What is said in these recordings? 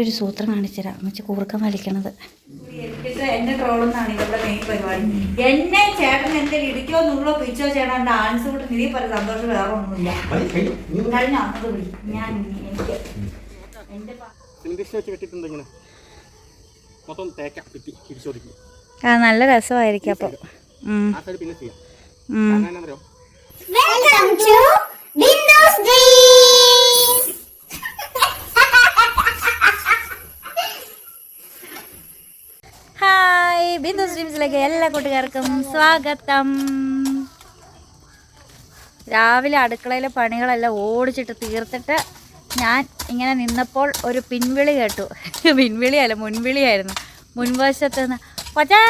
ഒരു സൂത്രം കാണിച്ചു തരാം. അമ്മച്ചി കൂർക്കം വലിക്കണത്. എന്റെ എന്നെ ട്രോളുന്നാണ് ഇവരുടെ മെയിൻ പരിപാടി. എന്നെ ചേട്ടൻ എന്റെ ഇടിക്കോ നുള്ളോ പിച്ചോ ചേട്ടൻ ഡാൻസ് കൂട്ട് നിധി പറ സന്തോഷം വേറെ ഒന്നുമില്ല. കഴിഞ്ഞ? അന്നത് വിളി. ഞാൻ എനിക്ക് എന്റെ മൊത്തം തേക്കാം തിരിച്ചോദിക്കും ആ നല്ല രസമായിരിക്കും അപ്പോൾ. പിന്നെ ചെയ്യാം. Welcome to Windows to hi Bindu സ്ട്രീംസിലേക്ക് എല്ലാ കൂട്ടുകാർക്കും സ്വാഗതം. രാവിലെ അടുക്കളയിലെ പണികളെല്ലാം ഓടിച്ചിട്ട് തീർത്തിട്ട് ഞാൻ ഇങ്ങനെ നിന്നപ്പോൾ ഒരു പിൻവിളി കേട്ടു. പിൻവിളിയല്ല മുൻവിളിയായിരുന്നു. മുൻവശത്ത് നിന്ന് പച്ചേ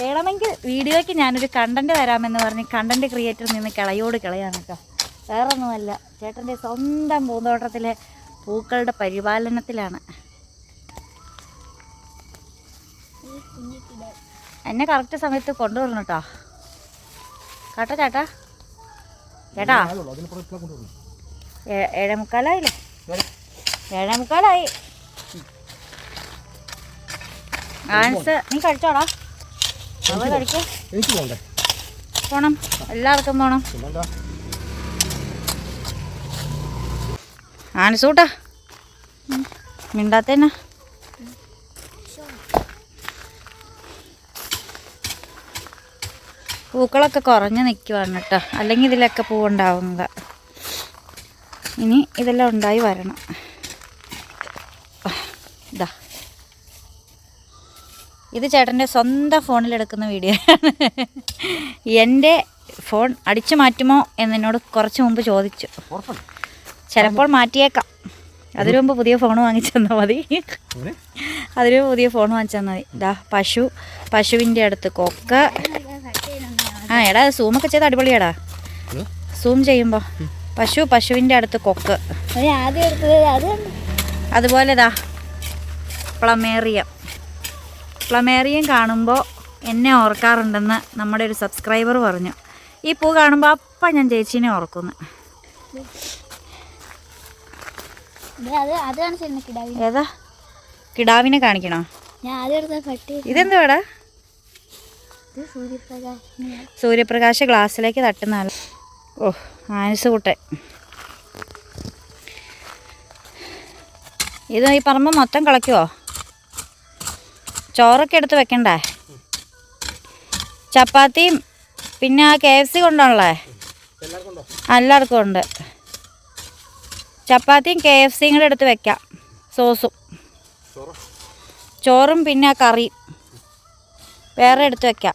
വേണമെങ്കിൽ വീഡിയോയ്ക്ക് ഞാനൊരു കണ്ടന്റ് വരാമെന്ന് പറഞ്ഞ് കണ്ടന്റ് ക്രിയേറ്റർ നിന്ന് കിളയോട് കിളയാണ് കേട്ടോ. വേറൊന്നുമല്ല ചേട്ടന്റെ സ്വന്തം പൂന്തോട്ടത്തിലെ പൂക്കളുടെ പരിപാലനത്തിലാണ്. എന്നെ കറക്റ്റ് സമയത്ത് കൊണ്ടുവരണം കേട്ടോ. കേട്ടോ ചേട്ടാ? ചേട്ടാ? ഏഴേ മുക്കാലായില്ലേ ഏഴേ മുക്കാലായി ആൻസ് നീ കഴിച്ചോടാ. അവ കഴിക്കും. പോണം. എല്ലാവർക്കും പോണം. ആനസൂട്ടാ മിണ്ടാത്തേനാ പൂക്കളൊക്കെ കുറഞ്ഞ് നിൽക്കുവാണ് കേട്ടോ. അല്ലെങ്കിൽ ഇതിലൊക്കെ പൂവുണ്ടാവുന്നത്. ഇനി ഇതെല്ലാം ഉണ്ടായി വരണം. ഇതാ ഇത് ചേട്ടന്റെ സ്വന്തം ഫോണിലെടുക്കുന്ന വീഡിയോ ആണ്. എന്റെ ഫോൺ അടിച്ചു മാറ്റുമോ എന്നോട് കുറച്ച് മുമ്പ് ചോദിച്ചു. ചിലപ്പോൾ മാറ്റിയേക്കാം. അതിനു മുമ്പ് പുതിയ ഫോൺ വാങ്ങിച്ചു തന്നാൽ മതി അതിനു മുമ്പ് പുതിയ ഫോൺ വാങ്ങിച്ചു തന്നാൽ മതി. ഇതാ പശു പശുവിന്റെ അടുത്ത് കൊക്ക. ആ എടാ സൂമൊക്കെ ചെയ്ത് അടിപൊളിയാടാ. സൂം ചെയ്യുമ്പോൾ പശു പശുവിന്റെ അടുത്ത് കൊക്ക്. അതുപോലെ ഇതാ പ്ലമേറിയ. പ്ലമേറിയം കാണുമ്പോൾ എന്നെ ഓർക്കാറുണ്ടെന്ന് നമ്മുടെ ഒരു സബ്സ്ക്രൈബർ പറഞ്ഞു. ഈ പൂ കാണുമ്പോൾ അപ്പം ഞാൻ ചേച്ചീനെ ഓർക്കുന്നു. ഏതാ? കിടാവിനെ കാണിക്കണോ? ഇതെന്തുവാടാ? ഇത് സൂര്യപ്രകാശ്. സൂര്യപ്രകാശ് ഗ്ലാസ്സിലേക്ക് തട്ടുന്ന ഓ ആനിസ് കുട്ടൻ ഇത് ഈ പറമ്പ് മൊത്തം കളയ്ക്കുവോ? ചോറൊക്കെ എടുത്ത് വെക്കണ്ടേ? ചപ്പാത്തിയും പിന്നെ ആ കെ എഫ് സി കൊണ്ടുള്ളേ എല്ലാവർക്കും ഉണ്ടോ എല്ലാവർക്കും ഉണ്ട്. ചപ്പാത്തിയും കെ എഫ് സിയും കൂടെ എടുത്ത് വെക്കാം. സോസും. ചോറോ? ചോറും പിന്നെ ആ കറിയും. വേറെ എടുത്ത് വെക്കാം.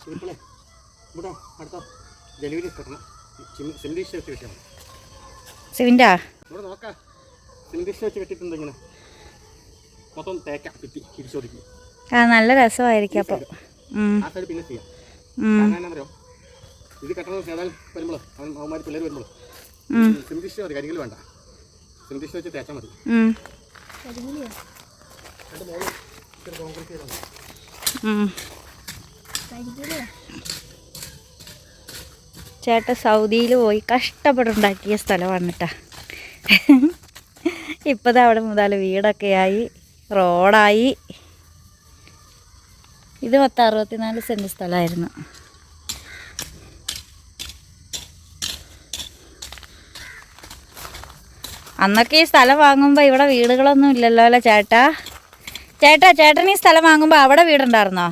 സിവിന്റെ ആ? നല്ല രസമായിരിക്കും അപ്പോൾ ഇത് കെട്ടണം ഏതായാലും വരുമ്പോൾ അവൻ അവന്മാർ പിള്ളേർ വരുമ്പോൾ. സിലിണ്ടർ മതി കരികൾ വേണ്ട. സിലിണ്ടർ വെച്ച് തേച്ചാൽ മതി. രണ്ട് മോളിൽ ഇച്ചിരി കോൺക്രീറ്റ് ചെയ്താൽ മതി. ചേട്ടൻ സൗദിയിൽ പോയി കഷ്ടപ്പെട്ടുണ്ടാക്കിയ സ്ഥലമാണ് കേട്ടോ ഇപ്പം അവിടെ മുതൽ വീടൊക്കെ ആയി റോഡായി. ഇത് പത്ത് അറുപത്തിനാല് സെന്റ് സ്ഥലമായിരുന്നു അന്നൊക്കെ ഈ സ്ഥലം വാങ്ങുമ്പോൾ ഇവിടെ വീടുകളൊന്നും ഇല്ലല്ലോ അല്ലേ ചേട്ടാ? ചേട്ടാ ചേട്ടൻ ഈ സ്ഥലം വാങ്ങുമ്പോൾ അവിടെ വീടുണ്ടായിരുന്നോ?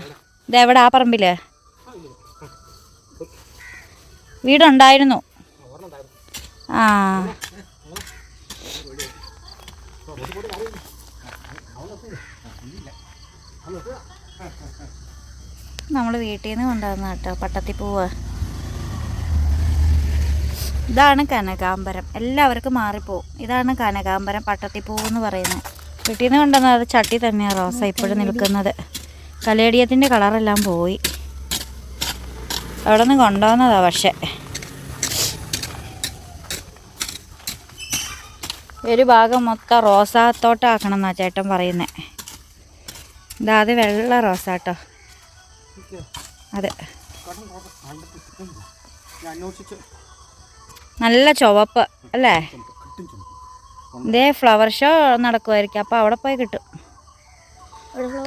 ഇതെവിടെ ആ പറമ്പിൽ? വീടുണ്ടായിരുന്നു. ആ. നമ്മൾ വീട്ടിൽ നിന്ന് കൊണ്ടുവന്ന കേട്ടോ പട്ടത്തിപ്പൂവ് ഇതാണ് കനകാംബരം. എല്ലാവർക്കും മാറിപ്പോവും. ഇതാണ് കനകാമ്പരം പട്ടത്തിപ്പൂവ് എന്ന് പറയുന്നത്. വീട്ടിൽ നിന്ന് കൊണ്ടുവന്നത് ചട്ടി തന്നെയാണ് റോസ ഇപ്പോഴും നിൽക്കുന്നത്. കലേഡിയത്തിന്റെ കളറെല്ലാം പോയി. അവിടെ നിന്ന് കൊണ്ടുവന്നതാ പക്ഷേ. ഒരു ഭാഗം മൊത്തം റോസാത്തോട്ടാക്കണം എന്നാ ചേട്ടൻ പറയുന്നത് ഇതാ അത് വെള്ള റോസാട്ടോ അതെ. നല്ല ചുവപ്പ് അല്ലേ? ഇതേ ഫ്ലവർ ഷോ നടക്കുമായിരിക്കും അപ്പോൾ അവിടെ പോയി കിട്ടും.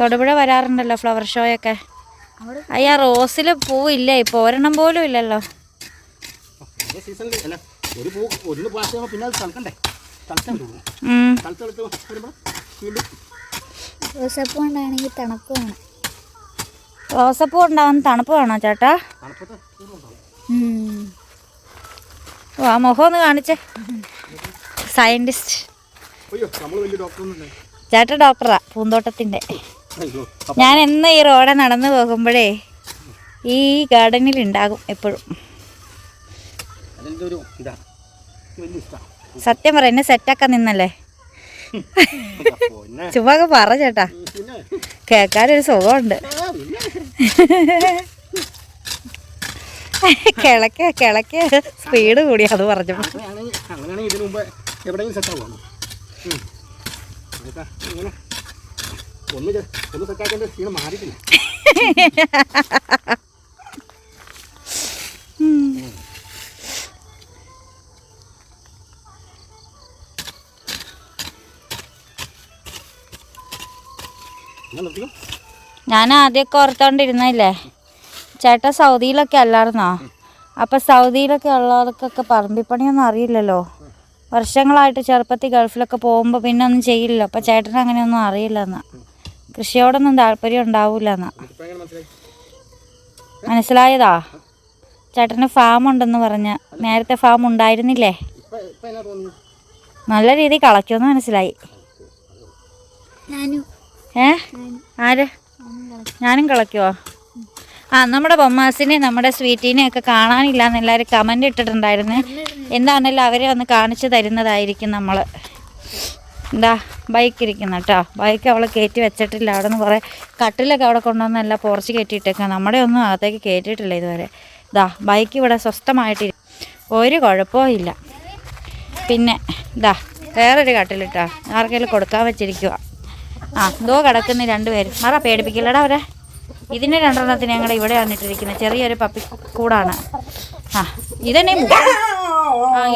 തൊടുപുഴ വരാറുണ്ടല്ലോ ഫ്ലവർ ഷോയൊക്കെ അയ്യാ റോസിൽ പൂവില്ല ഇപ്പോൾ ഒരെണ്ണം പോലും ഇല്ലല്ലോ. റോസപ്പൂ കൊണ്ടാണെങ്കിൽ തണുപ്പ് വേണം. റോസപ്പൂ ഉണ്ടാകുന്ന തണുപ്പ് വേണോ ചേട്ടാ? ആ മുഖം ഒന്ന് കാണിച്ചേ. സയന്റിസ്റ്റ് ചേട്ടൻ ഡോക്ടറാ പൂന്തോട്ടത്തിന്റെ. ഞാൻ എന്ന് ഈ റോഡ് നടന്നു പോകുമ്പോഴേ ഈ ഗാർഡനിൽ ഉണ്ടാകും എപ്പോഴും സത്യം പറ എന്നെ സെറ്റാക്കാൻ നിന്നല്ലേ? ചുമ്മാ പറ ചേട്ടാ. കേൾക്കാനൊരു സുഖമുണ്ട്. കിളക്ക കിളക്ക കിളക്ക് കിളക്ക്. സ്പീഡ് കൂടി അത് പറഞ്ഞു ഇങ്ങനെ. ഒന്ന് ചെ- ഒന്ന് സെറ്റാക്കേണ്ട ക്ഷീണം മാറിയിട്ടില്ല? ഞാൻ നിർത്തിയോ ഞാൻ ആദ്യമൊക്കെ ഓർത്തോണ്ടിരുന്നില്ലേ ചേട്ടാ സൗദിയിലൊക്കെ അല്ലായിരുന്നോ? അപ്പം സൗദിയിലൊക്കെ ഉള്ളവർക്കൊക്കെ പറമ്പിപ്പണിയൊന്നും അറിയില്ലല്ലോ? വർഷങ്ങളായിട്ട് ചെറുപ്പത്തിൽ ഗൾഫിലൊക്കെ പോകുമ്പോൾ പിന്നെ ഒന്നും ചെയ്യില്ല അപ്പം ചേട്ടന് അങ്ങനെയൊന്നും അറിയില്ല എന്നാ കൃഷിയോടൊന്നും താല്പര്യം ഉണ്ടാവില്ല എന്നാ മനസ്സിലായതാ? ചേട്ടന് ഫാം ഉണ്ടെന്ന് പറഞ്ഞ നേരത്തെ ഫാം ഉണ്ടായിരുന്നില്ലേ? നല്ല രീതിയിൽ കളയ്ക്കുമെന്ന് മനസ്സിലായി. ഏ? ആര്? ഞാനും കളയ്ക്കുവോ? ആ നമ്മുടെ ബൊമ്മാസിനെ നമ്മുടെ സ്വീറ്റിനെ ഒക്കെ കാണാനില്ല എന്ന് എല്ലാവരും കമന്റ് ഇട്ടിട്ടുണ്ടായിരുന്നു. എന്താണെങ്കിലും അവരെ ഒന്ന് കാണിച്ചു തരുന്നതായിരിക്കും നമ്മൾ എന്താ ബൈക്ക് ഇരിക്കുന്ന കേട്ടോ. ബൈക്ക് അവൾ കയറ്റി വെച്ചിട്ടില്ല. അവിടെ നിന്ന് കുറേ കട്ടിലൊക്കെ അവിടെ കൊണ്ടുവന്നല്ല പോർച്ച് കയറ്റിയിട്ടേക്കാം നമ്മുടെ ഒന്നും അകത്തേക്ക് കയറ്റിയിട്ടില്ല ഇതുവരെ. ഇതാ ബൈക്ക് ഇവിടെ സ്വസ്ഥമായിട്ടിരി ഒരു കുഴപ്പവും ഇല്ല. പിന്നെ ഇതാ വേറൊരു കട്ടിലിട്ടാ. ആർക്കെങ്കിലും കൊടുക്കാൻ വെച്ചിരിക്കുക ആ എന്തോ കിടക്കുന്ന രണ്ടുപേരും മറ പേടിപ്പിക്കില്ലടാ അവരെ. ഇതിന് രണ്ടെണ്ണത്തിന് ഞങ്ങൾ ഇവിടെ വന്നിട്ടിരിക്കുന്നത് ചെറിയൊരു പപ്പി കൂടാണ്. ആ ഇതന്നെ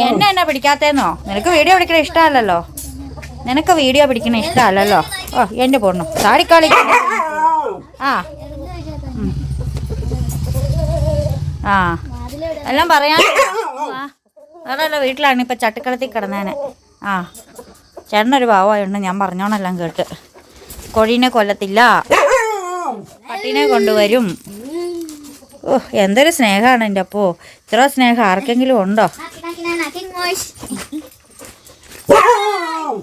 എന്നെ എന്നാ പിടിക്കാത്തേന്നോ? നിനക്ക് വീഡിയോ പിടിക്കണ ഇഷ്ടമല്ലല്ലോ. നിനക്ക് വീഡിയോ പിടിക്കണ ഇഷ്ടമല്ലല്ലോ. ഓ എന്റെ പൊണ്ണു. താടിക്കാളി ആ. ആ. എല്ലാം പറയാൻ അതല്ല വീട്ടിലാണ് ഇപ്പം ചട്ടിക്കളത്തിൽ കിടന്നേനെ. ആ. ചേട്ടനൊരു ഭാവമായുണ്ട് ഞാൻ പറഞ്ഞോണെല്ലാം കേട്ട്. കോഴീനെ കൊല്ലത്തില്ല. പട്ടീനെ കൊണ്ടുവരും. ഓ എന്തൊരു സ്നേഹമാണ് എന്റെ അപ്പോ. ഇത്ര സ്നേഹം ആർക്കെങ്കിലും ഉണ്ടോ?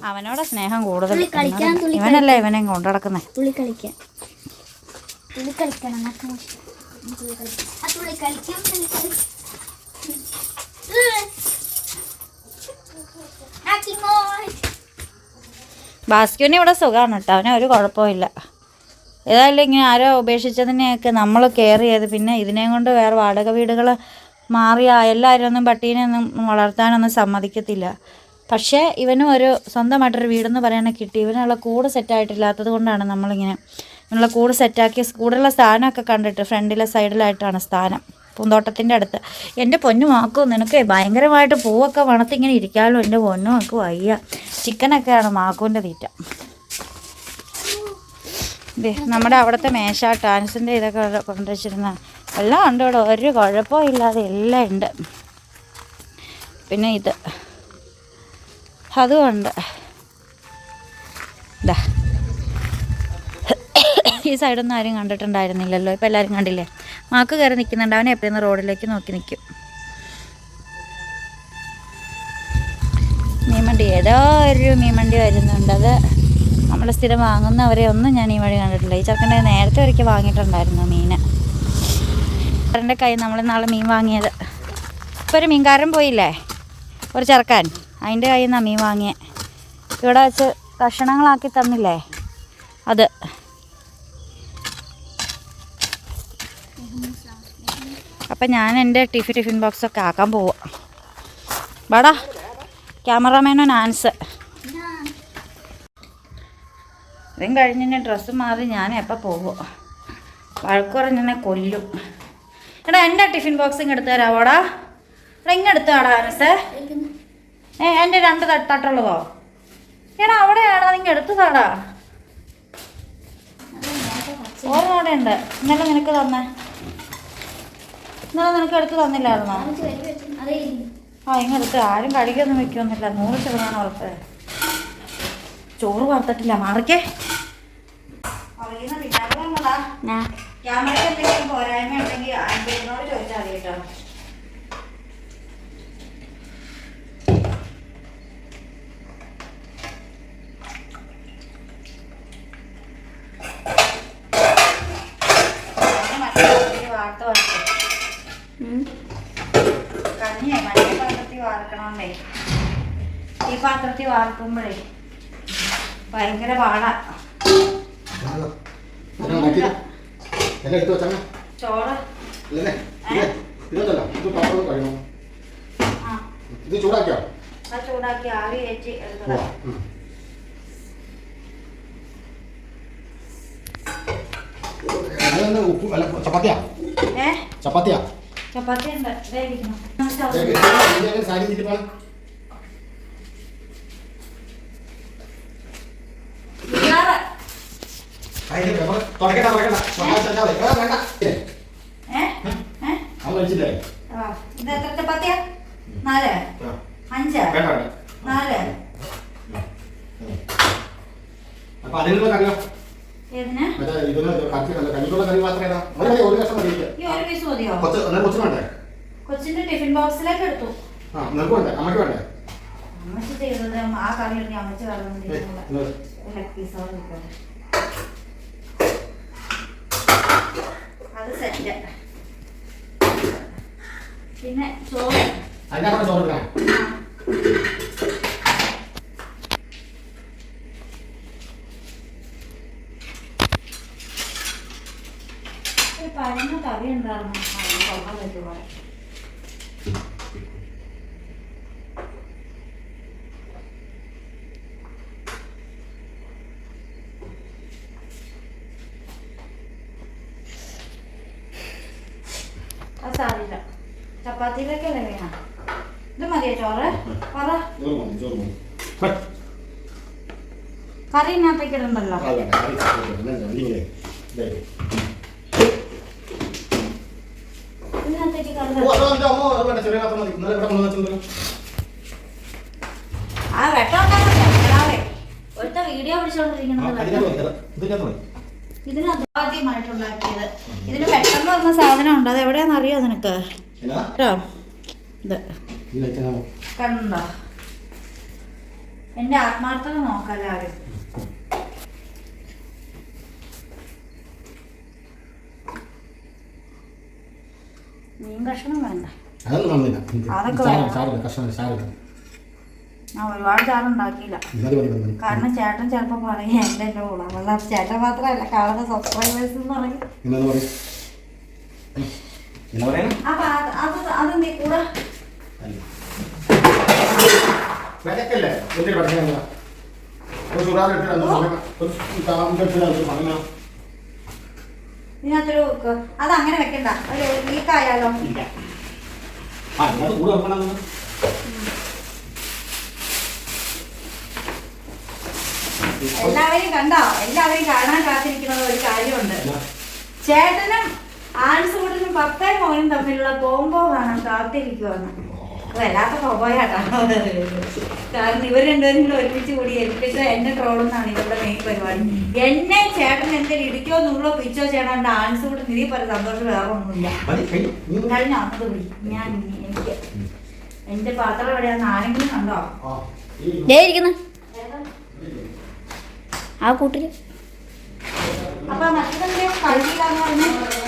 അവനോടെ സ്നേഹം കൂടുതൽ. ഇവനല്ല ഇവനെ കൊണ്ടുനടക്കുന്നേ? ബാസ്കുവിന്. ബാസ്ക്യൂന് ഇവിടെ സുഖമാണ് കേട്ടോ. അവനെ ഒരു കുഴപ്പമില്ല ഏതായാലും ഇങ്ങനെ ആരോ ഉപേക്ഷിച്ചതിനെയൊക്കെ നമ്മൾ കെയർ ചെയ്ത്. പിന്നെ ഇതിനെയും കൊണ്ട് വേറെ വാടക വീടുകൾ മാറിയ എല്ലാവരും ഒന്നും പട്ടീനെ ഒന്നും വളർത്താനൊന്നും സമ്മതിക്കത്തില്ല. പക്ഷേ ഇവനും ഒരു സ്വന്തമായിട്ടൊരു വീടെന്ന് പറയാനൊക്കെ കിട്ടി. ഇവനുള്ള കൂട് സെറ്റായിട്ടില്ലാത്തത് കൊണ്ടാണ് നമ്മളിങ്ങനെ ഇവനുള്ള കൂട് സെറ്റാക്കിയ കൂടുതലുള്ള സ്ഥാനമൊക്കെ കണ്ടിട്ട് ഫ്രണ്ടിലെ സൈഡിലായിട്ടാണ് സ്ഥാനം. പൂന്തോട്ടത്തിന്റെ അടുത്ത്. എന്റെ പൊന്നു മാക്കും നിനക്ക് ഭയങ്കരമായിട്ട് പൂവൊക്കെ വണത്തിങ്ങനെ ഇരിക്കാമല്ലോ എന്റെ പൊന്നു മാക്കും വയ്യ. ചിക്കനൊക്കെയാണ് മാക്കുവിന്റെ തീറ്റ. നമ്മുടെ അവിടുത്തെ മേശ ടാൻസിന്റെ ഇതൊക്കെ കൊണ്ടു കൊണ്ടുവച്ചിരുന്ന എല്ലാം ഉണ്ട് ഇവിടെ. ഒരു കുഴപ്പവും ഇല്ലാതെ എല്ലാം ഉണ്ട്. പിന്നെ ഇത്. അതും ഉണ്ട്. ഇതാ ഈ സൈഡൊന്നും ആരും കണ്ടിട്ടുണ്ടായിരുന്നില്ലല്ലോ. ഇപ്പം എല്ലാവരും കണ്ടില്ലേ? മാക്ക് കയറി നിൽക്കുന്നുണ്ട് അവനെ എപ്പോഴും റോഡിലേക്ക് നോക്കി നിൽക്കും മീമണ്ടി ഏതോ ഒരു മീമണ്ടി വരുന്നുണ്ട് അത് നമ്മൾ സ്ഥിരം വാങ്ങുന്നവരെ ഒന്നും ഞാൻ ഈ വഴി കണ്ടിട്ടില്ല. ഈ ചെറുക്കന്റെ നേരത്തെ ഒരിക്കൽ വാങ്ങിയിട്ടുണ്ടായിരുന്നു മീൻ. അവരുടെ കൈ നമ്മൾ നാളെ മീൻ വാങ്ങിയത്. ഇപ്പോൾ ഒരു മീൻകാരൻ പോയില്ലേ? ഒരു ചെറുക്കാൻ. അതിന്റെ കയ്യിൽ നിന്നാണ് മീൻ വാങ്ങിയത് ഇവിടെ വെച്ച് കഷണങ്ങളാക്കി തന്നില്ലേ? അത്. അപ്പം ഞാൻ എന്റെ ടിഫിൻ ടിഫിൻ ബോക്സൊക്കെ ആക്കാൻ പോവാം. വാടാ. ക്യാമറമാനോ നാൻസ് ഇതും കഴിഞ്ഞ് ഡ്രസ്സ് മാറി ഞാൻ എപ്പോൾ പോകുമോ വഴക്കുറഞ്ഞെന്നെ കൊല്ലും. എടാ എന്റെ ടിഫിൻ ബോക്സ് ഇങ്ങ് എടുത്തു തരാവോടാ എടാ? ഇങ്ങ് എടുത്താടാ ആനസേ ഏ എന്റെ രണ്ട് തട്ട് തട്ടുള്ളതോ? എടാ അവിടെയാണോ നിങ്ങൾ എടുത്തതാടാ ഓർമ്മ അവിടെ ഉണ്ട്. ഇന്നലെ നിനക്ക് തന്നെ. ഇന്നലെ നിനക്ക് എടുത്ത് തന്നില്ലായിരുന്നോ? അതേ ആ ഇങ്ങെടുത്ത് ആരും കഴിക്കൊന്നും വെക്കൊന്നുമില്ല. നൂറ് ശതമാനം ഉറപ്പ്. ചോറ് വറുത്തിട്ടില്ല മാറിക്കേ. പോരായ്മ ഉണ്ടെങ്കിൽ ആന്റിനോട് ചോദിച്ചാൽ മതി കേട്ടോ. കഞ്ഞിയെ മറ്റേ പാത്രത്തിൽ വാർക്കണോണ്ടേ ഈ പാത്രത്തിൽ വാർക്കുമ്പോഴേ ഭയങ്കര പാടാ. ചോറ്. ഇത് ചൂടാക്കിയോ? ചൂടാക്കി ആവി ഉപ്പ് അല്ല ചപ്പാത്തിയാ? ചപ്പാത്തിയാ? ചപ്പാത്തി ഉണ്ട് ദേ ഇരിക്കുന്നു. ഇതിലേക്ക് സാരി തിരിപ്പാണ് ഇയാറ്. അതിന്റെ പേപ്പർ തുറക്കണ്ട തുറക്കണ്ട. ആ, വേണ്ട? അത് വലിച്ചില്ലേ ആ, ഇത് എത്ര ചപ്പാത്തിയാ നാല്. അഞ്ച്. നാല്. അപ്പൊ അതിനുള്ള കറിയോ കൊച്ചിന്റെ ടിഫിൻ ബോക്സിലേക്ക് എടുത്തു. അമ്മയ്ക്ക് വേണ്ടേ? അമ്മച്ചി ചെയ്തത് ആ കറി അമ്മച്ചി ഏയ്, അത് സെറ്റ് പിന്നെ ചോറ്. പഴങ്ങ കറി ഉണ്ടായിരുന്നു. കൊള്ളാൻ പറ്റുമോ അത് സാരില്ല ചപ്പാത്തിയിലേക്കല്ലേ വേണം ഇത് മതിയോ ചോറ് പറ ചോറ് മതി ചോറ് മതി ഹേ, കറി ഇതിനകത്തേക്ക് ഇടണ്ടല്ലോ അത് വേണ്ട കറി ചോറ് വേണ്ട. എന്നാ ഇങ്ങനെ ദേ. ഇതിനകത്തേക്ക് കറി ഓ, അത് വേണ്ട, അമ്മോ, അത് വേണ്ട, ചെറിയ ആ വെട്ടം വീഡിയോ പിടിച്ചോണ്ടിരിക്കുന്നത് ഇതിനകത്ത് മതി. ഇതിനകത്ത് ആദ്യമായിട്ടുണ്ടാക്കിയത്. ഇതിന് പറഞ്ഞ സാധനം ഉണ്ട് അത് എവിടെയാന്ന് അറിയോ നിനക്ക്? ഇത്. കണ്ടോ? എന്റെ ആത്മാർത്ഥത നോക്കല്ലാരും മീൻ കഷ്ണം വേണ്ട അതൊന്നും സാരമില്ല. ഞാൻ ഒരുപാട് ചാറുണ്ടാക്കിയില്ല. കാരണം ചേട്ടൻ ചിലപ്പോ പറയും എന്റെ എന്റെ കൂടെ ചേട്ടൻ മാത്രമല്ല കാണുന്ന സബ്സ്ക്രൈബേഴ്സ് എന്ന് പറയും? അപ്പൊ അത് അത് അതെന്തേ കൂടെ? ഒരു സമയം, ഒരു രണ്ട് സമയം. ഇതിനകത്തൊരു അത് അങ്ങനെ വെക്കണ്ട. ഒരു ലീക്കായാലോ എല്ലാവരെയും കണ്ടോ? എല്ലാവരെയും കാണാൻ കാത്തിരിക്കുന്നത് ഒരു കാര്യമുണ്ട്? ചേട്ടനും ആൻസൂട്ടനും പപ്പയും മോനും തമ്മിലുള്ള കോമ്പോ കാണാൻ കാത്തിരിക്കുവാണ്. വല്ലാത്ത കോമ്പോയാട്ടോ കാരണം ഇവർ രണ്ടുപേരും കൂടെ ഒരുമിച്ച് കൂടി ഏൽപ്പിച്ച എന്നെ ട്രോളെന്നാണ് ഇവരുടെ മെയിൻ പരിപാടി. എന്നെ ചേട്ടൻ എന്തെങ്കിലും ഇടിക്കോ നുള്ളോ പിച്ചോ ചേട്ടൻ ഡാൻസ് കൂടെ നിധി പറ സന്തോഷം വേറെ ഒന്നുമില്ല. മതി, നീ ഒന്ന് കഴിഞ്ഞ അന്നത് വിളി. ഞാൻ എനിക്ക് എന്റെ പാത്രം എവിടെയാന്ന് ആരെങ്കിലും കണ്ടോ? ആ, ഇരിക്കുന്നു. ആ കൂട്ടിൽ. അപ്പൊ കഴിയില്ലാന്ന് പറഞ്ഞേ? ഏ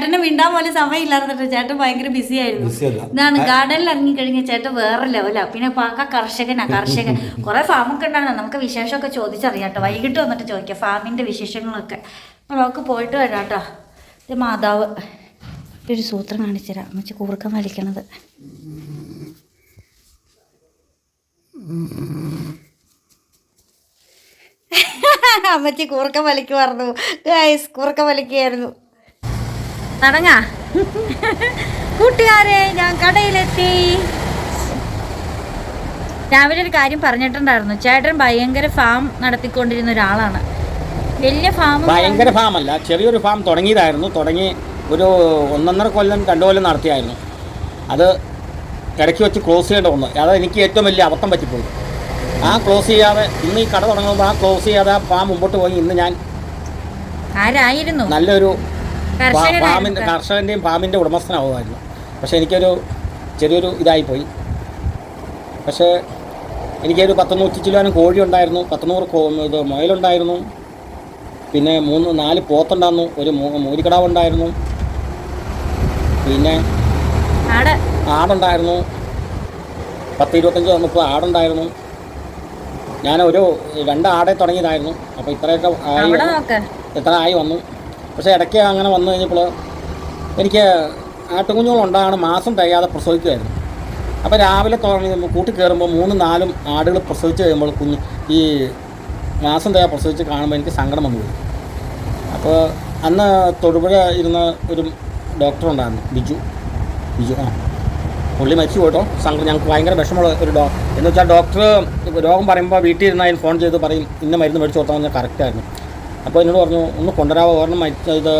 ചേട്ടന് മിണ്ടാൻ പോലും സമയമില്ലായിരുന്നു ചേട്ടൻ ഭയങ്കര ബിസി ആയിരുന്നു. ഇതാണ് ഗാർഡനിൽ ഇറങ്ങി കഴിഞ്ഞാൽ ചേട്ടൻ വേറെ ലെവലാ പിന്നെ പാക്ക കർഷകനാ കർഷകൻ. കുറെ ഫാമൊക്കെ ഉണ്ടായിരുന്നു. നമുക്ക് വിശേഷമൊക്കെ ചോദിച്ചറിയാം കേട്ടോ വൈകിട്ട് വന്നിട്ട് ചോദിക്കാം. ഫാമിന്റെ വിശേഷങ്ങളൊക്കെ. നമുക്ക് പോയിട്ട് വരാം കേട്ടോ ഇത് മാതാവ്. ഒരു സൂത്രം കാണിച്ചു തരാം. അമ്മച്ചി കൂർക്കം വലിക്കണത്. അമ്മച്ചി കൂർക്കം വലിക്കുമായിരുന്നു. ഗൈസ് കൂർക്കം വലിക്കുകയായിരുന്നു. തുടങ്ങാ കൂട്ടുകാരെ ഞാൻ കടയിലെത്തി. രാവിലെ ഒരു കാര്യം പറഞ്ഞിട്ടുണ്ടായിരുന്നു. ചേട്ടൻ ഭയങ്കര ഫാം നടത്തിക്കൊണ്ടിരുന്ന ഒരാളാണ്. വലിയ ഫാം ഭയങ്കര ഫാം അല്ല. ചെറിയൊരു ഫാം തുടങ്ങിയതായിരുന്നു. തുടങ്ങി ഒരു ഒന്നൊന്നര കൊല്ലം രണ്ടു കൊല്ലം നടത്തിയായിരുന്നു. അത് ഇടയ്ക്ക് വെച്ച് ക്ലോസ് ചെയ്യേണ്ട ഒന്ന്. അത് എനിക്ക് ഏറ്റവും വലിയ അബദ്ധം പറ്റിപ്പോയി. ആ ക്ലോസ് ചെയ്യാതെ ഇന്ന് ഈ കട തുടങ്ങുമ്പോൾ ആ ക്ലോസ് ചെയ്യാതെ ആ ഫാം മുമ്പോട്ട് പോയി. ഇന്ന് ഞാൻ ആരായിരുന്നു? നല്ലൊരു. ഫാമിന്റെ കർഷകന്റെയും ഫാമിന്റെ ഉടമസ്ഥനാവുമായിരുന്നു. പക്ഷേ എനിക്കൊരു ചെറിയൊരു ഇതായിപ്പോയി. പക്ഷേ എനിക്കൊരു പത്തുനൂറ്റി ചില്ലാനും കോഴി ഉണ്ടായിരുന്നു പത്തുനൂറ് കോ ഇത് മുയലുണ്ടായിരുന്നു. പിന്നെ മൂന്ന് നാല് പോത്തുണ്ടായിരുന്നു. ഒരു മൂ- മൂരിക്കടാവ് ഉണ്ടായിരുന്നു പിന്നെ ആടെ. ആടുണ്ടായിരുന്നു. പത്ത് ഇരുപത്തഞ്ച് മുപ്പത് ആടുണ്ടായിരുന്നു. ഞാൻ ഒരു രണ്ട് ആടെ തുടങ്ങിയതായിരുന്നു. അപ്പോൾ ഇത്രയൊക്കെ ആയി എത്ര ആയി വന്നു. പക്ഷേ ഇടയ്ക്ക് അങ്ങനെ വന്നു കഴിഞ്ഞപ്പോൾ എനിക്ക് ആട്ടുകുഞ്ഞുങ്ങളുണ്ടാണ് മാസം തികയാതെ പ്രസവിക്കുമായിരുന്നു. അപ്പോൾ രാവിലെ തുടങ്ങി കൂട്ടി കയറുമ്പോൾ മൂന്നും നാലും ആടുകൾ പ്രസവിച്ച് കഴിയുമ്പോൾ കുഞ്ഞ് ഈ മാസം തികയാ പ്രസവിച്ച് കാണുമ്പോൾ എനിക്ക് സങ്കടം വന്നു പോയി. അപ്പോൾ അന്ന് തൊടുപുഴ ഇരുന്ന ഒരു ഡോക്ടർ ഉണ്ടായിരുന്നു ബിജു. ബിജു ആ. പുള്ളി മരിച്ചു പോയിട്ടോ സങ്കടം ഞങ്ങൾക്ക് ഭയങ്കര വിഷമമുള്ള ഒരു ഡോ എന്ന് വെച്ചാൽ ഡോക്ടർ രോഗം പറയുമ്പോൾ വീട്ടിൽ ഇരുന്ന് അതിന് ഫോൺ ചെയ്ത് പറയും ഇന്ന മരുന്ന് മേടിച്ച് കൊടുത്താൽ കറക്റ്റായിരുന്നു അപ്പോൾ എന്നോട് പറഞ്ഞു ഒന്ന് കൊണ്ടുവരാമോ ഒരെണ്ണം മരിച്ച ഇത്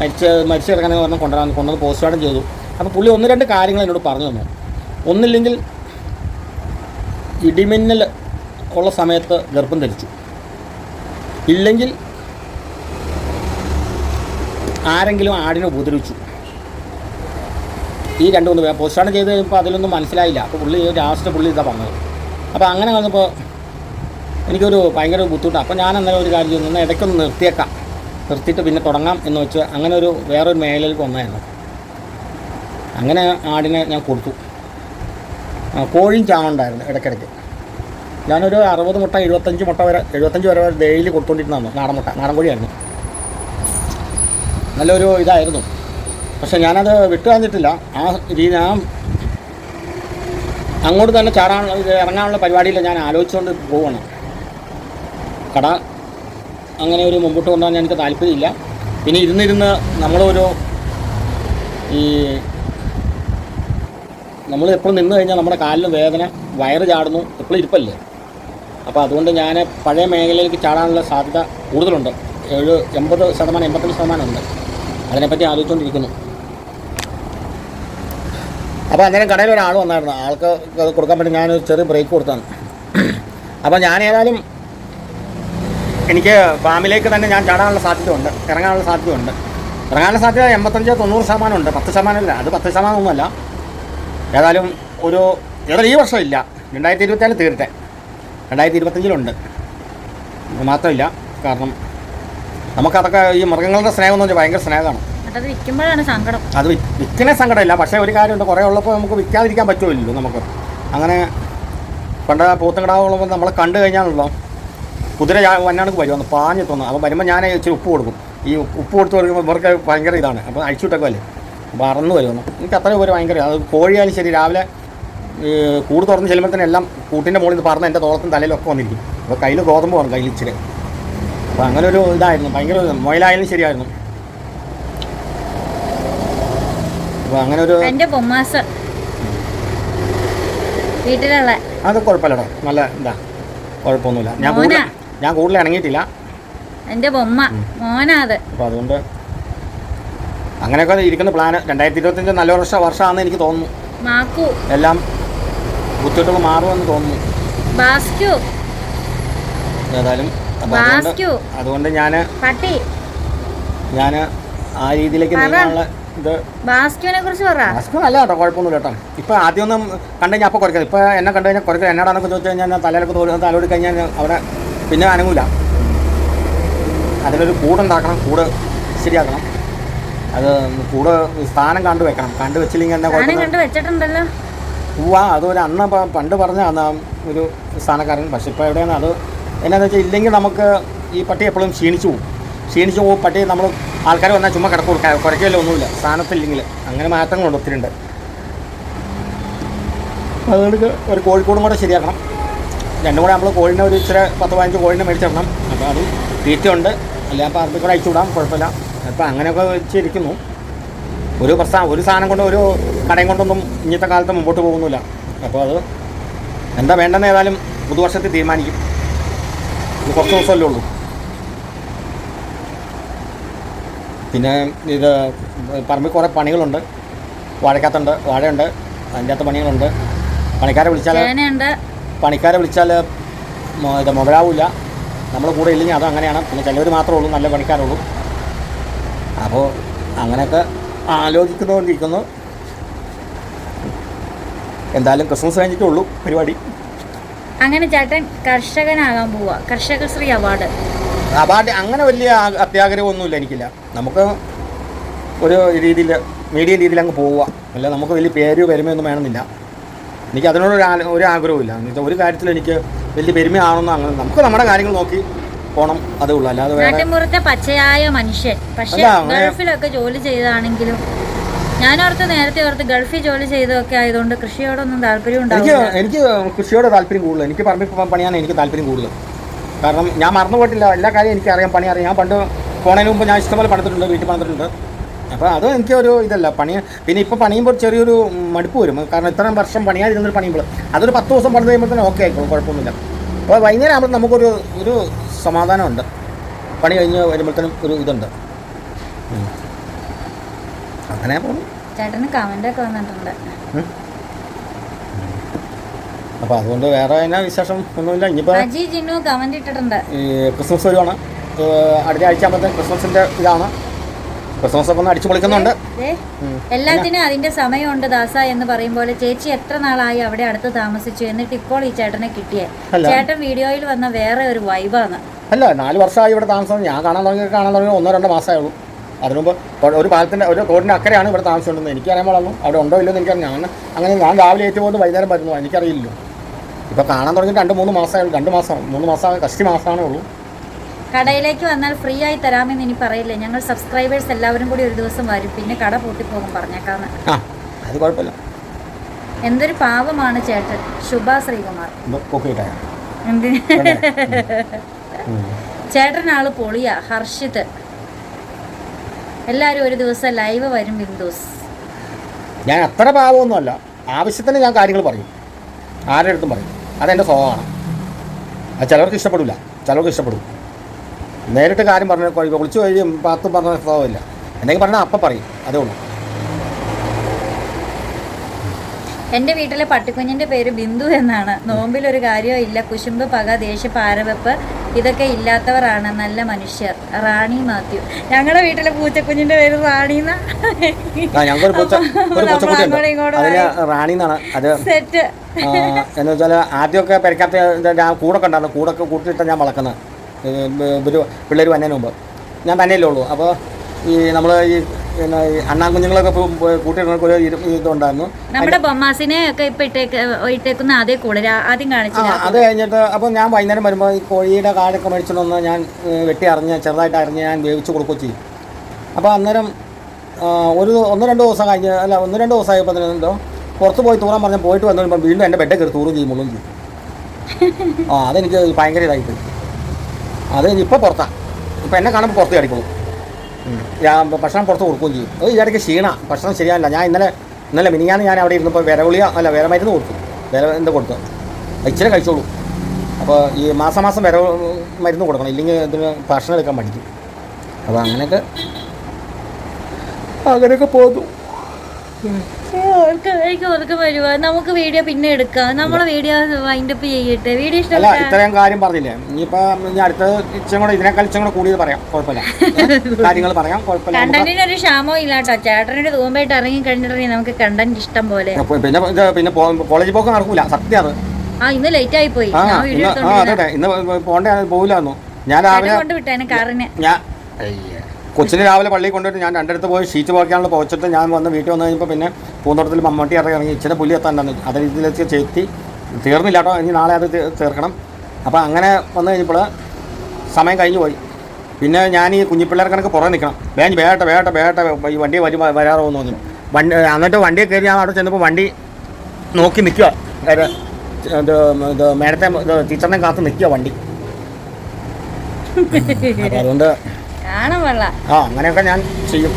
മരിച്ച മരിച്ചു കിടക്കണമെന്ന് പറഞ്ഞു കൊണ്ടുവരാൻ കൊണ്ടുവന്ന് പോസ്റ്റ്മോർട്ടം ചെയ്തു. അപ്പോൾ പുള്ളി ഒന്ന് രണ്ട് കാര്യങ്ങൾ എന്നോട് പറഞ്ഞു തന്നു. ഒന്നില്ലെങ്കിൽ ഇടിമിന്നൽ ഉള്ള സമയത്ത് ഗർഭം ധരിച്ചു. ഇല്ലെങ്കിൽ ആരെങ്കിലും ആടിനെ ഉപദ്രവിച്ചു. ഈ രണ്ട് മൂന്ന് പേർ. പോസ്റ്റ്മോർട്ടം ചെയ്ത് കഴിയുമ്പോൾ അതിലൊന്നും മനസ്സിലായില്ല. അപ്പോൾ പുള്ളി ലാസ്റ്റ് പുള്ളി ഇതാ പറഞ്ഞത്. അപ്പോൾ അങ്ങനെ വന്നപ്പോൾ എനിക്കൊരു ഭയങ്കര ബുദ്ധിമുട്ടാണ് അപ്പോൾ ഞാൻ അന്നേരം ഒരു കാര്യം ചെയ്യുന്നു ഇടയ്ക്കൊന്ന് നിർത്തിയേക്കാം. നിർത്തിയിട്ട് പിന്നെ തുടങ്ങാം. എന്ന് വെച്ച് അങ്ങനെ ഒരു വേറൊരു മേഖലയിലേക്ക് വന്നായിരുന്നു അങ്ങനെ ആടിനെ ഞാൻ കൊടുത്തു. കോഴിയും ചാണുണ്ടായിരുന്നു ഇടയ്ക്കിടയ്ക്ക്. ഞാനൊരു അറുപത് മുട്ട എഴുപത്തഞ്ച് മുട്ട വരെ എഴുപത്തഞ്ച് വരെ ഡെയിലി കൊടുത്തുകൊണ്ടിരുന്നതാണ് നാടൻ മുട്ട നാടൻ കോഴിയായിരുന്നു. നല്ലൊരു ഇതായിരുന്നു. പക്ഷെ ഞാനത് വിട്ടു തന്നിട്ടില്ല. ആ രീതി ഞാൻ അങ്ങോട്ട് തന്നെ ചാടാനുള്ള ഇറങ്ങാനുള്ള പരിപാടിയിൽ ഞാൻ ആലോചിച്ചുകൊണ്ട് പോവുകയാണ്. കട അങ്ങനെ ഒരു മുമ്പോട്ട് കൊണ്ടുപോകാൻ എനിക്ക് താല്പര്യമില്ല. പിന്നെ ഇരുന്നിരുന്ന് നമ്മളൊരു ഈ നമ്മൾ എപ്പോഴും നിന്ന് കഴിഞ്ഞാൽ നമ്മുടെ കാലിന് വേദന വയറ് ചാടുന്നു എപ്പോഴും ഇരിപ്പല്ലേ? അപ്പോൾ അതുകൊണ്ട് ഞാൻ പഴയ മേഖലയിലേക്ക് ചാടാനുള്ള സാധ്യത കൂടുതലുണ്ട്. ഏഴ് എൺപത് ശതമാനം എൺപത്തഞ്ച് ശതമാനം ഉണ്ട്. അതിനെപ്പറ്റി ആലോചിച്ചുകൊണ്ടിരിക്കുന്നു. അപ്പോൾ അന്നേരം കടയിൽ ഒരാൾ വന്നായിരുന്നു. ആൾക്ക് കൊടുക്കാൻ വേണ്ടി ഞാനൊരു ചെറിയ ബ്രേക്ക് കൊടുത്താണ്. അപ്പോൾ ഞാൻ ഏതായാലും എനിക്ക് ഫാമിലേക്ക് തന്നെ ഞാൻ ചാടാനുള്ള സാധ്യതയുണ്ട്. ഇറങ്ങാനുള്ള സാധ്യതയുണ്ട്. ഇറങ്ങാനുള്ള സാധ്യത എൺപത്തഞ്ച് തൊണ്ണൂറ് ശതമാനം ഉണ്ട്. പത്ത് ശതമാനമല്ല അത് പത്ത് ശതമാനം ഒന്നുമല്ല ഏതായാലും ഒരു ഏതായാലും ഈ വർഷം ഇല്ല. രണ്ടായിരത്തി ഇരുപത്തിനാല് തീരട്ടെ. രണ്ടായിരത്തി ഇരുപത്തഞ്ചിലുണ്ട് മാത്രമില്ല. കാരണം നമുക്കതൊക്കെ ഈ മൃഗങ്ങളുടെ സ്നേഹം എന്ന് പറഞ്ഞാൽ ഭയങ്കര സ്നേഹമാണ്. അത് വിൽക്കുമ്പോഴാണ് സങ്കടം. അത് വിൽക്കണേ സങ്കടമില്ല. പക്ഷേ ഒരു കാര്യമുണ്ട്. കുറേ ഉള്ളപ്പോൾ നമുക്ക് വിൽക്കാതിരിക്കാൻ പറ്റുമല്ലോ നമുക്ക്. അങ്ങനെ പണ്ട് പൂത്തങ്കടാവുള്ളപ്പോൾ നമ്മളെ കണ്ടു കഴിഞ്ഞാണല്ലോ. കുതിര ഞാൻ വന്നാണ് വരും. ഒന്ന് അപ്പോൾ വരുമ്പോൾ ഞാൻ ഇച്ചിരി ഉപ്പ് കൊടുക്കും. ഈ ഉപ്പ് കൊടുത്ത് കൊടുക്കുമ്പോൾ ഇവർക്ക് ഭയങ്കര ഇതാണ്. അപ്പോൾ അഴിച്ചുവിട്ടൊക്കെ അല്ലേ പറന്ന് വരുമെന്ന് എനിക്ക് അത്രയും ഒരു ഭയങ്കര അത് കോഴിയായാലും ശരി രാവിലെ കൂട് തുറന്ന് ചെല്ലുമ്പോൾ തന്നെ എല്ലാം കൂട്ടിന്റെ മുകളിൽ നിന്ന് പറന്ന് എന്റെ തോളത്തും തലയിലൊക്കെ വന്നിരിക്കും. അപ്പോൾ കയ്യിൽ ഗോതമ്പ് പറഞ്ഞു കയ്യിൽ ഇച്ചിരി. അപ്പോൾ അങ്ങനെ ഒരു ഇതായിരുന്നു. ഭയങ്കര മുയലായാലും ശരിയായിരുന്നു. അപ്പോൾ അങ്ങനെ ഒരു വീട്ടിലുള്ള. അത് കുഴപ്പമില്ലടോ. നല്ല ഇതാ. കുഴപ്പമൊന്നുമില്ല. ഞാൻ ഞാൻ കൂടുതൽ ഇണങ്ങിയിട്ടില്ല. എന്റെ ബൊമ്മ. മോനാ അത്. അപ്പോൾ അതുകൊണ്ട് അങ്ങനെയൊക്കെ ഇരിക്കുന്ന പ്ലാന് രണ്ടായിരത്തി ഇരുപത്തഞ്ച് നല്ല വർഷ വർഷമാണെന്ന് എനിക്ക് തോന്നുന്നു. മാക്കു. എല്ലാം ബുദ്ധിമുട്ടുകൾ മാറുമെന്ന് തോന്നുന്നു. ബാസ്ക്യു. ഏതായാലും അതുകൊണ്ട് ബാസ്ക്യു. അതുകൊണ്ട് ഞാൻ പട്ടി. ഞാൻ ആ രീതിയിലേക്ക്. നീങ്ങാനുള്ള ഇത് ബാസ്ക്യുവിനെ കുറിച്ച് പറ. അസുഖം അല്ല കേട്ടോ കുഴപ്പമൊന്നുമില്ല കേട്ടോ. ഇപ്പോൾ ആദ്യമൊന്നും കണ്ടു കഴിഞ്ഞാൽ അപ്പോൾ കുറയ്ക്കുന്നത് ഇപ്പോൾ എന്നെ കണ്ടു കഴിഞ്ഞാൽ കുറയ്ക്കുക എന്നാടാന്നൊക്കെ ചോദിച്ചു കഴിഞ്ഞാൽ തലയിലൊക്കെ തോന്നുന്നു തലോടി കഴിഞ്ഞാൽ അവിടെ പിന്നെ അനങ്ങൂല. അതിനൊരു കൂടുണ്ടാക്കണം കൂട് ശരിയാക്കണം. അത് കൂട് സ്ഥാനം കണ്ടു വെക്കണം. കണ്ടു വെച്ചില്ലെങ്കിൽ എന്നെ പോവാ അതൊരു അന്ന് പ- പണ്ട് പറഞ്ഞ അന്ന് ഒരു സ്ഥാനക്കാരൻ. പക്ഷെ ഇപ്പോൾ എവിടെയാണ് അത്? എന്നാന്ന് വെച്ചാൽ ഇല്ലെങ്കിൽ നമുക്ക് ഈ പട്ടി എപ്പോഴും ക്ഷീണിച്ചു പോകും. ക്ഷീണിച്ചു പോകും പട്ടി നമ്മൾ ആൾക്കാർ വന്നാൽ ചുമ്മാ കിടക്കും കുറയ്ക്കല്ലോ ഒന്നുമില്ല. സ്ഥാനത്തില്ലെങ്കിൽ. അങ്ങനെ മാറ്റങ്ങളുണ്ട് ഒത്തിരി ഉണ്ട് അതുകൊണ്ട് ഒരു കോഴിക്കോടും കൂടെ ശരിയാക്കണം. രണ്ടും കൂടെ നമ്മൾ കോഴിനെ ഒരു ഇച്ചിരി പത്ത് പതിനഞ്ച് കോഴിനെ മേടിച്ചിടണം അപ്പോൾ അതും തീറ്റയുണ്ട്. അല്ല അപ്പോൾ അതിൽ കൂടെ അയച്ചു വിടാം കുഴപ്പമില്ല. അപ്പോൾ അങ്ങനെയൊക്കെ വെച്ചിരിക്കുന്നു. ഒരു പ്രസ്ഥാനം ഒരു സാധനം കൊണ്ട് ഒരു കടയും കൊണ്ടൊന്നും ഇന്നത്തെ കാലത്ത് മുമ്പോട്ട് പോകുന്നില്ല. അപ്പോൾ അത് എന്താ വേണ്ടെന്ന് ഏതായാലും പുതുവർഷത്തിൽ തീരുമാനിക്കും. ഇത് കുറച്ച് ദിവസമല്ലേ ഉള്ളൂ. പിന്നെ ഇത് പറമ്പിൽ കുറേ പണികളുണ്ട്. വാഴക്കകത്തുണ്ട് വാഴയുണ്ട് അതിന്റെ അകത്ത് പണികളുണ്ട്. പണിക്കാരെ വിളിച്ചാൽ പണിക്കാരെ വിളിച്ചാൽ ഇത് മുതലാവില്ല നമ്മൾ കൂടെ ഇല്ലെങ്കിൽ അത് അങ്ങനെയാണ്. പിന്നെ ചിലവർ മാത്രമേ ഉള്ളൂ നല്ല പണിക്കാരുള്ളൂ. അപ്പോൾ അങ്ങനെയൊക്കെ ആലോചിക്കുന്നതുകൊണ്ടിരിക്കുന്നു എന്തായാലും ക്രിസ്മസ് കഴിഞ്ഞിട്ടേ ഉള്ളൂ പരിപാടി. അങ്ങനെ ചേട്ടൻ കർഷകനാകാൻ പോവാ. കർഷകശ്രീ അവാർഡ്. അവാർഡ് അങ്ങനെ വലിയ അത്യാഗ്രഹമൊന്നുമില്ല എനിക്കില്ല. നമുക്ക് ഒരു രീതിയിൽ മീഡിയ രീതിയിൽ അങ്ങ് പോവുക. അല്ല നമുക്ക് വലിയ പേര് പെരുമയൊന്നും വേണമെന്നില്ല. എനിക്ക് അതിനോടൊരു ആ- ഒരു ആഗ്രഹമില്ല ഒരു കാര്യത്തിൽ എനിക്ക് വലിയ പെരുമയാണെന്നോ അങ്ങനെ നമുക്ക് നമ്മുടെ കാര്യങ്ങൾ നോക്കി പോണം അതേ ഉള്ളൂ. അല്ലാതെ വേറെ നാട്ടിൻപുറത്തെ പച്ചയായ മനുഷ്യൻ. പക്ഷേ ഗൾഫിലൊക്കെ ജോലി ചെയ്താണെങ്കിലും ഞാൻ ഓർത്ത് നേരത്തെ ഓർത്ത് ഗൾഫിൽ ജോലി ചെയ്തൊക്കെ ആയതുകൊണ്ട് കൃഷിയോടൊന്നും താല്പര്യം എനിക്ക് എനിക്ക് കൃഷിയോട് താല്പര്യം കൂടുതൽ എനിക്ക് പറമ്പിൽ പണിയാണ് എനിക്ക് താല്പര്യം കൂടുതൽ. കാരണം ഞാൻ മറന്നു പോയിട്ടില്ല എല്ലാ കാര്യവും എനിക്ക് അറിയാം പണി അറിയാം ഞാൻ പണ്ട് പോണതിന് മുമ്പ് ഞാൻ ഇഷ്ടംപോലെ പണിതിട്ടുണ്ട് വീട്ടിൽ പണിതിട്ടുണ്ട്. അപ്പോൾ അത് എനിക്ക് ഒരു ഇതല്ല. പണി പിന്നെ ഇപ്പോൾ പണിയുമ്പോൾ ചെറിയൊരു മടുപ്പ് വരും. കാരണം ഇത്രയും വർഷം പണിയാതിരുന്നൊരു പണിയുമ്പോൾ അതൊരു പത്ത് ദിവസം പണിത് കഴിയുമ്പോൾ തന്നെ ഓക്കെ ആയിക്കോളും കുഴപ്പമൊന്നുമില്ല. അപ്പോൾ വൈകുന്നേരം ആകുമ്പോൾ നമുക്കൊരു ഒരു സമാധാനമുണ്ട്. പണി കഴിഞ്ഞ് വരുമ്പോഴത്തേനും ഒരു ഇതുണ്ട്. അങ്ങനെ പോകും ചേട്ടന് കമന്റൊക്കെ വന്നിട്ടുണ്ട്. അപ്പോൾ അതുകൊണ്ട് വേറെ എന്നാ വിശേഷം? ഒന്നുമില്ല. ഇനിയിപ്പോൾ കമന്റ് ഇട്ടിട്ടുണ്ട്. ഈ ക്രിസ്മസ് വരുവാണ്. അടുത്ത ആഴ്ച ആകുമ്പോഴത്തെ ക്രിസ്മസിന്റെ ഇതാണ്. ക്രിസ്മസ് ഒക്കെ ഒന്ന് അടിച്ചു പൊളിക്കുന്നുണ്ട്. ദേ, ഉം. എല്ലാത്തിനും അതിന്റെ സമയമുണ്ട് ദാസ എന്ന് പറയും പോലെ ചേച്ചി എത്ര നാളായി അവിടെ അടുത്ത് താമസിച്ചു എന്നിട്ട് ഇപ്പോൾ ഈ ചേട്ടനെ കിട്ടിയേ? ചേട്ടൻ വീഡിയോയിൽ വന്ന വേറെ ഒരു വൈബാണ്. അല്ല നാല് വർഷമായി ഇവിടെ താമസം. ഞാൻ കാണാൻ തുടങ്ങി കാണാൻ തുടങ്ങി ഒന്നോ രണ്ടോ മാസമേ ഉള്ളൂ അതിനു മുമ്പ് ഒരു- പാലത്തിന്റെ ഒരു കോടിന്റെ അക്കരയാണ് ഇവിടെ താമസിച്ചുകൊണ്ടിരുന്നത്. എനിക്കറിയാൻ പാടുള്ളൂ. അവിടെ ഉണ്ടോ ഇല്ലെന്ന് എനിക്കറിയാം. ഞാൻ അങ്ങനെ ഞാൻ രാവിലെ ഏറ്റു പോകുന്നത് വൈകുന്നേരം വരുന്നു എനിക്കറിയില്ല ഇപ്പോൾ കാണാൻ തുടങ്ങി രണ്ട് മൂന്ന് മാസമേ ഉള്ളൂ രണ്ട് മാസം. മൂന്ന് മാസം കഷ്ടി മാസമാണേ ഉള്ളൂ. കടയിലേക്ക് വന്നാൽ ഫ്രീ ആയി തരാമെന്ന് ഇനി പറയില്ലേ? ഞങ്ങൾ സബ്സ്ക്രൈബേഴ്സ് എല്ലാവരും കൂടി ഒരു ദിവസം വരും. പിന്നെ കട പൂട്ടിപ്പോകും പറഞ്ഞേക്കാന്ന്. അത് കുഴപ്പമില്ല. എന്തൊരു പാവമാണ് ചേട്ടൻ. ശുഭ ശ്രീകുമാർ. ചേട്ടനാൾ പൊളിയ ചേട്ടൻ ആൾ പൊളിയാ ഹർഷിത് എല്ലാരും ഒരു ദിവസം ലൈവ് വരും ബിന്ദുസ് ഞാൻ അത്ര പാവമൊന്നുമല്ല. ആവശ്യത്തിന് ഞാൻ കാര്യങ്ങൾ പറയും. ആരുടെ അടുത്തും പറയും. അതെന്റെ സ്വഭാവമാണ്. അത് ചിലവർക്ക് ഇഷ്ടപ്പെടില്ല ചിലവർക്ക് ഇഷ്ടപ്പെടും. നേരിട്ട് കാര്യം പറഞ്ഞു പറഞ്ഞ വിളിച്ചു കഴിയും പാത്തും പറഞ്ഞ സ്വഭാവമില്ല. എന്തെങ്കിലും പറഞ്ഞാൽ അപ്പം പറയും. അതേ ഉള്ളൂ. എന്റെ വീട്ടിലെ പട്ടിക്കുഞ്ഞിന്റെ പേര് ബിന്ദു എന്നാണ്. നോമ്പിൽ ഒരു കാര്യവും ഇല്ല. കുശുമ്പ് പക ദേഷ്യ പാരവെപ്പ് ഇതൊക്കെ ഇല്ലാത്തവരാണ്. നല്ല മനുഷ്യർ. റാണി മാത്യു. ഞങ്ങളുടെ വീട്ടിലെ പൂച്ചക്കുഞ്ഞിന്റെ പേര് റാണി സെറ്റ്. എന്ന് വെച്ചാൽ ആദ്യമൊക്കെ പെരക്കാത്ത കൂടൊക്കെ ഉണ്ടായിരുന്നു. കൂടൊക്കെ കൂട്ടിയിട്ട് ഞാൻ വളർക്കുന്നത് ഇവർ പിള്ളേർ വന്നതിന് മുമ്പ്. ഞാൻ തന്നെയല്ലേ ഉള്ളൂ. അപ്പോൾ ഈ നമ്മൾ ഈ പിന്നെ അണ്ണാൻ കുഞ്ഞുങ്ങളൊക്കെ കൂട്ടിയിടുന്ന ഒരു ഇതുണ്ടായിരുന്നു. നമ്മുടെ ബൊമ്മാസിനെ ഒക്കെ ഇപ്പൊ ഇട്ടേക്ക് ഇട്ടേക്കുന്ന അതേ കൂടെ ആദ്യം ആ കാണിച്ചില്ല അത് കഴിഞ്ഞിട്ട് അപ്പോൾ ഞാൻ വൈകുന്നേരം വരുമ്പോൾ ഈ കോഴിയുടെ കാടൊക്കെ മേടിച്ചിട്ടൊന്ന് ഞാൻ വെട്ടി അറിഞ്ഞ് ചെറുതായിട്ട് അറിഞ്ഞ് ഞാൻ വേവിച്ച് കൊടുക്കുകയും ചെയ്യും. അപ്പോൾ അന്നേരം ഒരു ഒന്ന് രണ്ട് ദിവസം കഴിഞ്ഞ് അല്ല ഒന്ന് രണ്ട് ദിവസമായപ്പോൾ തന്നെ എന്തോ പുറത്ത് പോയി തൂറാൻ പറഞ്ഞ് പോയിട്ട് വന്നു വീണ്ടും എന്റെ ബെഡ് കയറി തൂറും ചെയ്യും മുള്ളും ചെയ്യും. ആ അതെനിക്ക് ഭയങ്കര ഇതായിപ്പോയി അത് ഇപ്പോൾ പുറത്താണ് ഇപ്പോൾ എന്നെ കാണുമ്പോൾ പുറത്ത് കടിക്കോളും ഞാൻ ഭക്ഷണം പുറത്ത് കൊടുക്കുകയും ചെയ്യും. അത് ഇടയ്ക്ക് ക്ഷീണ ഭക്ഷണം ശരിയാവില്ല. ഞാൻ ഇന്നലെ ഇന്നലെ മിനിഞ്ഞാന്ന് ഞാൻ അവിടെ ഇരുന്നപ്പോൾ വിരഗുളിയ അല്ല വിര മരുന്ന് കൊടുത്തു. വിര എന്താ കൊടുത്തു ഇച്ചിരി കഴിച്ചോളൂ. അപ്പോൾ ഈ മാസം മാസം വിര മരുന്ന് കൊടുക്കണം. ഇല്ലെങ്കിൽ ഇതിന് ഭക്ഷണം എടുക്കാൻ പഠിക്കും അപ്പോൾ അങ്ങനെയൊക്കെ അങ്ങനെയൊക്കെ പോകുന്നു നമുക്ക് വീഡിയോ പിന്നെ എടുക്കാം. നമ്മളെ വീഡിയോ വൈൻഡ് അപ്പ് ചെയ്യട്ടെ. വീഡിയോ ഇഷ്ടം ഇത്രയും കാര്യം പറഞ്ഞില്ലേ? ഇനിയിപ്പോ ഇനി അടുത്ത ഇച്ചിരി കൂടെ ഇതിനേക്കാൾ ഇച്ചിരി കൂടെ കൂടിയത് പറയാം. കുഴപ്പമില്ല. കാര്യങ്ങൾ പറയാം. കുഴപ്പമില്ല. കണ്ടന്റിന് ഒരു ക്ഷാമോ ഇല്ല കേട്ടോ. ചേട്ടനൊരു തൂമ്പായിട്ട് ഇറങ്ങി കഴിഞ്ഞിട്ടുണ്ടെങ്കിൽ നമുക്ക് കണ്ടന്റ് ഇഷ്ടം പോലെ. പിന്നെ പിന്നെ കോളേജിൽ പോക്ക് നടക്കൂല. സത്യം അത്. ആ ഇന്ന് ലേറ്റ് ആയി പോയി. ഇന്ന് ആ പോകില്ലാന്നു ഞാൻ രാവിലെ കൊണ്ട് വിട്ടേനെ കാറിന് ഞാൻ കൊച്ചിന് രാവിലെ പള്ളിയിൽ കൊണ്ടുപോയിട്ട് ഞാൻ രണ്ടിടത്ത് പോയി ഷീറ്റ് പോക്കാനുള്ള പോച്ചിട്ട് ഞാൻ വന്ന് വീട്ടിൽ വന്നു കഴിഞ്ഞപ്പോൾ പിന്നെ പൂന്തോട്ടത്തിൽ മമ്മട്ടി ഇറങ്ങി ഇറങ്ങി. ഇച്ചിരി പുലി എത്താണ്ടായിരുന്നു അത് രീതിയിലേക്ക് ചെത്തി. തീർന്നില്ല കേട്ടോ. ഇനി നാളെ അത് തീർക്കണം. അപ്പോൾ അങ്ങനെ വന്നു കഴിഞ്ഞപ്പോൾ സമയം കഴിഞ്ഞു പോയി. പിന്നെ ഞാൻ ഈ കുഞ്ഞിപ്പിള്ളേർ കണക്ക് പുറകെ നിൽക്കണം വേഗം വേട്ട വേട്ട വേട്ട ഈ വണ്ടി വരി വരാറോ തോന്നി വണ്ടി എന്നിട്ട് വണ്ടിയെ കയറി ഞാൻ അവിടെ ചെന്നപ്പോൾ വണ്ടി നോക്കി നിൽക്കുക ഇത് ഇത് ടീച്ചറിനെ കാത്ത് നിൽക്കുക വണ്ടി. അതുകൊണ്ട് ആ അങ്ങനെയൊക്കെ ഞാൻ ചെയ്യും.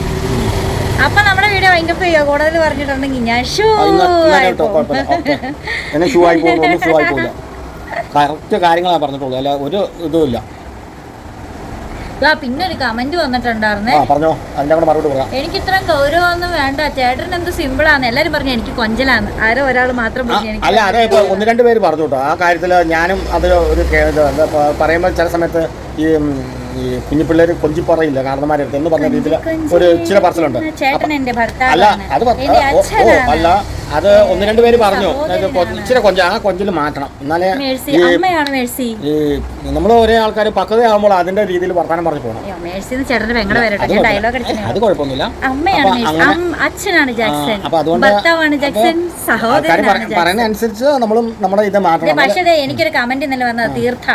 അപ്പൊ നമ്മുടെ വീഡിയോ ഭയങ്കര ചെയ്യുക. കൂടുതൽ പറഞ്ഞിട്ടുണ്ടെങ്കിൽ ഞാൻ ഷൂ എന്നെ ഷൂ ആയി പോകുന്നു ഷൂ ആയി പോകില്ല കറക്റ്റ് കാര്യങ്ങളാണ് പറഞ്ഞിട്ടുള്ളൂ. അല്ല ഒരു ഇതുമില്ല പിന്നെ ഒരു കമന്റ് വന്നിട്ടുണ്ടായിരുന്നേ. പറഞ്ഞോ. അതിന്റെ കൂടെ മറുപടി പറയാം. എനിക്ക് ഇത്രയും ഗൗരവമൊന്നും വേണ്ട. ചേട്ടൻ എന്ത് സിമ്പിളാന്ന് എല്ലാരും പറഞ്ഞു എനിക്ക് കൊഞ്ചലാണ് ആരോ ഒരാൾ മാത്രം അല്ല അതെ ഒന്ന് രണ്ട് പേര് പറഞ്ഞു കേട്ടോ ആ കാര്യത്തിൽ ഞാനും അത് ഒരു പറയുമ്പോൾ ചില സമയത്ത് ഈ ഈ കുഞ്ഞിപ്പിള്ളേർ കൊഞ്ചി പറയില്ല കാരണന്മാരെടുത്ത് എന്ന് പറഞ്ഞ രീതിയിൽ ഒരു ചില പറച്ചിലുണ്ട് അല്ല അത് ഓ, അല്ല അത് ഒന്ന് രണ്ട് പേര് പറഞ്ഞു. ഇച്ചിരി കൊഞ്ച ആ കൊഞ്ചിൽ മാറ്റണം. എന്നാലേ മേഴ്സി അമ്മയാണ് മേഴ്സി? ഈ നമ്മൾ ഒരേ ആൾക്കാർ പക്വതയാകുമ്പോൾ അതിന്റെ രീതിയിൽ വർത്തമാനം പറഞ്ഞു പോകണം അയ്യോ മേഴ്സിന്ന് ചേട്ടന്റെ പെങ്ങളെ വരട്ടെ അത് ഞാൻ കുഴപ്പമില്ല. ഡയലോഗ് അടിച്ചു അത് കുഴപ്പമൊന്നുമില്ല അമ്മയാണ് അപ്പൊ മേഴ്സി. അം- അച്ഛനാണ് ജാക്സൺ. അപ്പൊ അതുകൊണ്ട് ഭർത്താവാണ് ജാക്സൺ. ആൾക്കാർ സഹോദരനാണ് ജാക്സൺ. പറയുന്ന അനുസരിച്ച് നമ്മളും നമ്മുടെ ഇത് മാറ്റണം. പക്ഷേ ദേ എനിക്കൊരു കമന്റ് ഇന്നലെ വന്നത് തീർത്ഥ.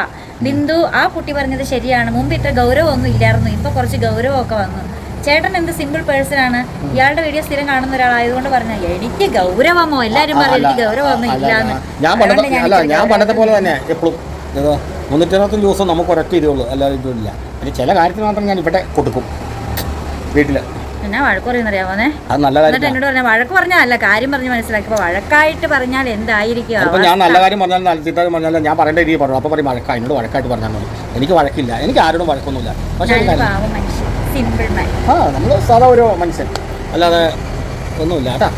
ബിന്ദു ആ കുട്ടി പറഞ്ഞത് ശരിയാണ്. മുമ്പ് ഇത്ര ഗൗരവമൊന്നും ഇല്ലായിരുന്നു. ഇപ്പൊ കുറച്ച് ഗൗരവമൊക്കെ വന്നു. ചേട്ടൻ എന്ത് സിമ്പിൾ പേഴ്സൺ ആണ്? ഇയാളുടെ വീഡിയോ സ്ഥിരം കാണുന്ന ഒരാളായതുകൊണ്ട് പറഞ്ഞ എനിക്ക് ഗൗരവമോ? എല്ലാരും പറയും അല്ല, എനിക്ക് ഗൗരവമൊന്നും ഇല്ലാന്ന്. ഞാൻ പണ്ടത്തെ അല്ല ഞാൻ പണ്ടത്തെ പോലെ തന്നെ എപ്പോഴും മുന്നൂറ്റി അറുപത്തഞ്ച് ദിവസം നമുക്ക് ഒരൊറ്റ ഇതേ ഉള്ളൂ. അല്ലാതെ ഇതുമില്ല പിന്നെ ചില കാര്യത്തിന് മാത്രം ഞാൻ ഇവിടെ കൊടുക്കും. വീട്ടിൽ. എന്നാ വഴക്ക് പറയുന്നറിയാമോന്നെ എന്നിട്ട് എന്നോട് പറഞ്ഞ വഴക്ക് പറഞ്ഞാൽ അല്ല കാര്യം പറഞ്ഞ് മനസ്സിലാക്കി. അപ്പൊ വഴക്കായിട്ട് പറഞ്ഞാൽ എന്തായിരിക്കും ഞാൻ നല്ല കാര്യം പറഞ്ഞാൽ നല്ല പറഞ്ഞാൽ ഞാൻ പറയേണ്ട രീതി പറഞ്ഞു. അപ്പൊ പറയും വഴക്കാ എന്നോട് വഴക്കായിട്ട് പറഞ്ഞാൽ മതി. എനിക്ക് വഴക്കില്ല. എനിക്ക് ആരോടും വഴക്കൊന്നുമില്ല. പക്ഷേ ആ നമ്മൾ സാധാ ഒരു മനുഷ്യൻ അല്ലാതെ ഒന്നുമില്ല. കേട്ടാ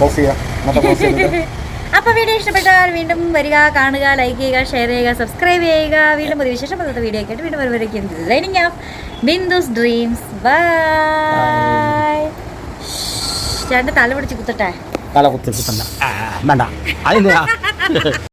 പോസ് ചെയ്യാം. അപ്പോൾ അപ്പൊ വീഡിയോ ഇഷ്ടപ്പെട്ടാൽ വീണ്ടും വരിക കാണുക ലൈക്ക് ചെയ്യുക ഷെയർ ചെയ്യുക സബ്സ്ക്രൈബ് ചെയ്യുക. വീണ്ടും ഒരു വിശേഷപ്പെട്ട വീഡിയോ ആയിട്ട് വീണ്ടും വരുവരേക്കും designing of Bindu's dreams by ചേട്ടന്റെ തല പിടിച്ച് കുത്തട്ടെ. തല കുത്തി കുത്തണ്ട വേണ്ട. അതിന്